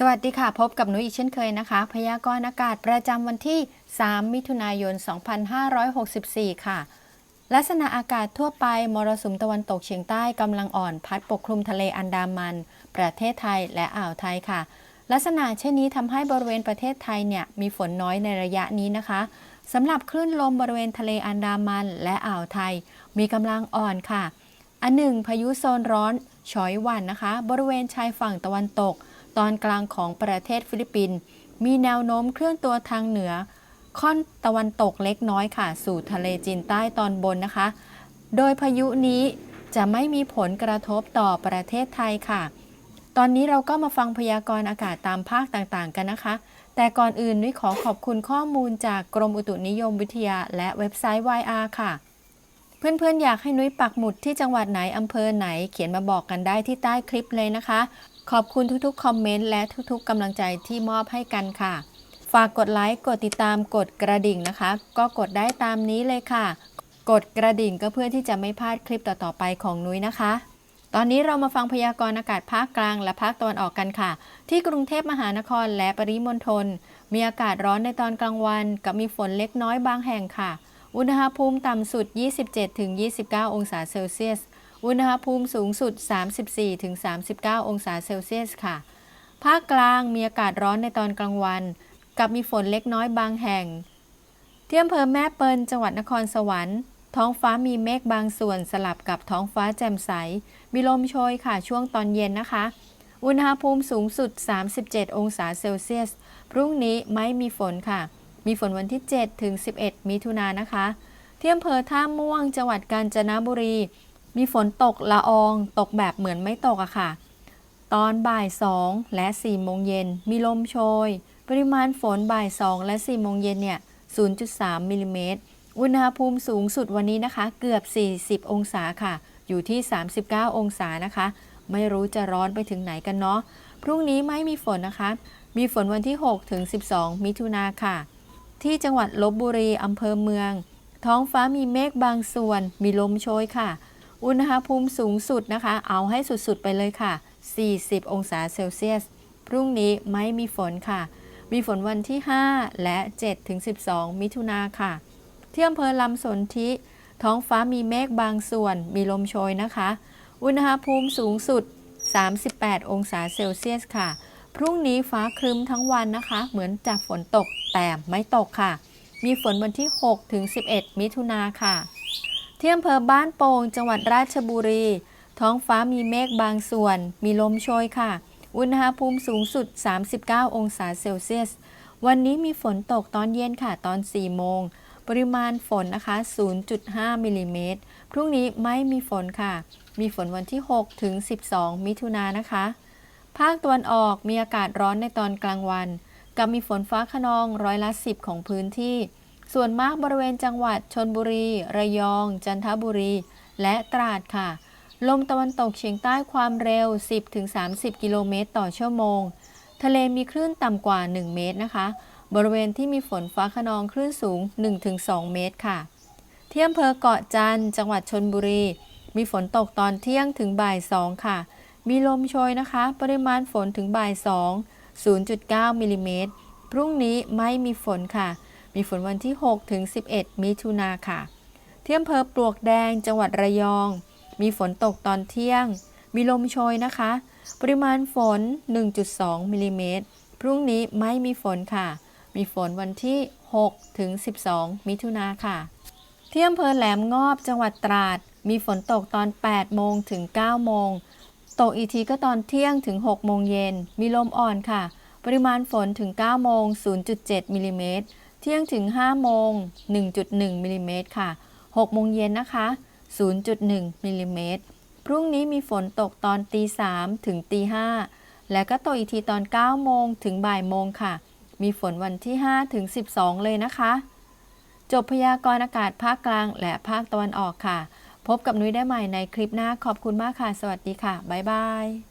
สวัสดีค่ะ พบกับนุ้ยอีกเช่นเคยนะคะ พยากรณ์อากาศประจำวันที่ 3 มิถุนายน 2564 ค่ะ ลักษณะอากาศทั่วไปมรสุมตะวันตกเฉียงใต้กำลังอ่อนพัดปกคลุมทะเลอันดามัน ประเทศไทยและอ่าวไทยค่ะ ลักษณะเช่นนี้ทำให้บริเวณประเทศไทยเนี่ยมีฝนน้อยในระยะนี้นะคะสำหรับคลื่นลมบริเวณทะเลอันดามันและอ่าวไทย มีกำลังอ่อนค่ะ อันหนึ่งพายุโซนร้อนฉอยวันนะคะ บริเวณชายฝั่งตะวันตก ตอนกลางของประเทศฟิลิปปินส์มีแนวโน้มเคลื่อนตัวทางเหนือ ค่อนตะวันตกเล็กน้อยค่ะ สู่ทะเลจีนใต้ตอนบนนะคะ โดยพายุนี้จะไม่มีผลกระทบต่อประเทศไทยค่ะ ตอนนี้เราก็มาฟังพยากรณ์อากาศตามภาคต่างๆ กันนะคะ แต่ก่อนอื่นนุ้ยขอขอบคุณข้อมูลจากกรมอุตุนิยมวิทยา และเว็บไซต์ YR ค่ะ เพื่อนๆ อยากให้นุ้ยปักหมุดที่จังหวัดไหนอำเภอไหนเขียนมาบอกกันได้ที่ใต้คลิปเลยนะคะ ขอบคุณทุกๆ คอมเมนต์และทุกๆกำลังใจที่มอบให้กันค่ะ ฝากกดไลค์ กดติดตาม กดกระดิ่งนะคะ ก็กดได้ตามนี้เลยค่ะ กดกระดิ่งก็เพื่อที่จะไม่พลาดคลิปต่อๆไปของนุ้ยนะคะ ตอนนี้เรามาฟังพยากรณ์อากาศภาคกลางและภาคตะวันออกกันค่ะ ที่กรุงเทพมหานครและปริมณฑล มีอากาศร้อนในตอนกลางวัน กับมีฝนเล็กน้อยบางแห่งค่ะ อุณหภูมิต่ำสุด 27-29 องศาเซลเซียส อุณหภูมิสูงสุด 34-39 องศาเซลเซียสค่ะ ภาคกลางมีอากาศร้อนในตอนกลางวัน กับมีฝนเล็กน้อยบางแห่ง ที่อำเภอแม่เปิลจังหวัดนครสวรรค์ ท้องฟ้ามีเมฆบางส่วนสลับกับท้องฟ้าแจ่มใส มีลมโชยค่ะช่วงตอนเย็นนะคะ อุณหภูมิสูงสุด 37 องศาเซลเซียส พรุ่งนี้ไม่มีฝนค่ะ มีฝนวันที่ 7 ถึง 11 มิถุนายนนะคะ ที่อำเภอท่าม่วงจังหวัดกาญจนบุรี มีฝนตกละอองตกแบบเหมือนไม่ตกอะค่ะ ตอนบ่าย 2 และ 4 โมงเย็น มีลมโชย ปริมาณฝนบ่าย 2 และ 4 โมงเย็นเนี่ย 0.3มิลลิเมตร อุณหภูมิสูงสุดวันนี้นะคะ เกือบ 40 องศาค่ะ อยู่ที่ 39 องศานะคะ ไม่รู้จะร้อนไปถึงไหนกันเนาะ พรุ่งนี้ไม่มีฝนนะคะ มีฝนวันที่ 6 ถึง 12 มิถุนาค่ะ ที่จังหวัดลบบุรีอำเภอเมือง ท้องฟ้ามีเมฆบางส่วน มีลมโชยค่ะ อุณหภูมิสูงสุดนะคะ เอาให้สุดๆไปเลยค่ะ 40 องศาเซลเซียส พรุ่งนี้ไม่มีฝนค่ะ มีฝนวันที่ 5 และ7ถึง12 มิถุนาค่ะ ที่อำเภอลำสนธิ ท้องฟ้ามีเมฆบางส่วน มีลมโชยนะคะ อุณหภูมิสูงสุด 38 องศาเซลเซียสค่ะ พรุ่งนี้ฟ้าครึ้มทั้งวันนะคะ เหมือนจะฝนตกแต่ไม่ตกค่ะ มีฝนวันที่6ถึง11 มิถุนาค่ะ ที่อำเภอบ้านโป่งจังหวัดราชบุรี ท้องฟ้ามีเมฆบางส่วน มีลมโชยค่ะ อุณหภูมิสูงสุด 39 องศาเซลเซียส วันนี้มีฝนตกตอนเย็นค่ะตอน 4 โมง ปริมาณฝนนะคะ 0.5 มิลลิเมตร พรุ่งนี้ไม่มีฝนค่ะ มีฝนวันที่ 6 ถึง 12 มิถุนายนนะคะ ภาคตะวันออกมีอากาศร้อนในตอนกลางวัน กับมีฝนฟ้าขนองร้อยละ 10 ของพื้นที่ ส่วนมากบริเวณจังหวัดชนบุรี ระยอง จันทบุรี และตราดค่ะ ลมตะวันตกเฉียงใต้ความเร็ว 10-30 กิโลเมตรต่อชั่วโมง ทะเลมีคลื่นต่ำกว่า 1 เมตรนะคะ บริเวณที่มีฝนฟ้าขนองคลื่นสูง 1-2 เมตรค่ะที่อำเภอเกาะจันจังหวัดชนบุรี มีฝนตกตอนเที่ยงถึงบ่าย2ค่ะ มีลมโชยนะคะ ปริมาณฝนถึงบ่าย2 0.9มิลลิเมตร พรุ่งนี้ไม่มีฝนค่ะ มีฝนวันที่ 6 ถึง 11 มิถุนาค่ะ ที่อำเภอปลวกแดงจังหวัดระยอง มีฝนตกตอนเที่ยง มีลมโชยนะคะ ปริมาณฝน 1.2 มิลลิเมตร พรุ่งนี้ไม่มีฝนค่ะ มีฝนวันที่ 6 ถึง 12 มิถุนาค่ะ ที่อำเภอแหลมงอบจังหวัดตราด มีฝนตกตอน 8 โมงถึง 9 โมง ตกอีกทีก็ตอนเที่ยงถึง 6 โมงเย็น มีลมอ่อนค่ะ ปริมาณฝนถึง 9 โมง 0.7 มิลลิเมตร เที่ยงถึง 5 โมง 1.1มิลลิเมตรค่ะ 6 โมงเย็นนะคะ 0.1มิลลิเมตรพรุ่งนี้มีฝนตกตอนตี3ถึงตี5และก็ตกอีกทีตอน 9 โมงถึงบ่ายโมงค่ะ มีฝนวันที่ 5 ถึง 12 เลยนะคะ จบพยากรณ์อากาศภาคกลางและภาคตะวันออกค่ะ พบกับนุ้ยได้ใหม่ในคลิปหน้าขอบคุณมากค่ะ สวัสดีค่ะ บ๊ายบาย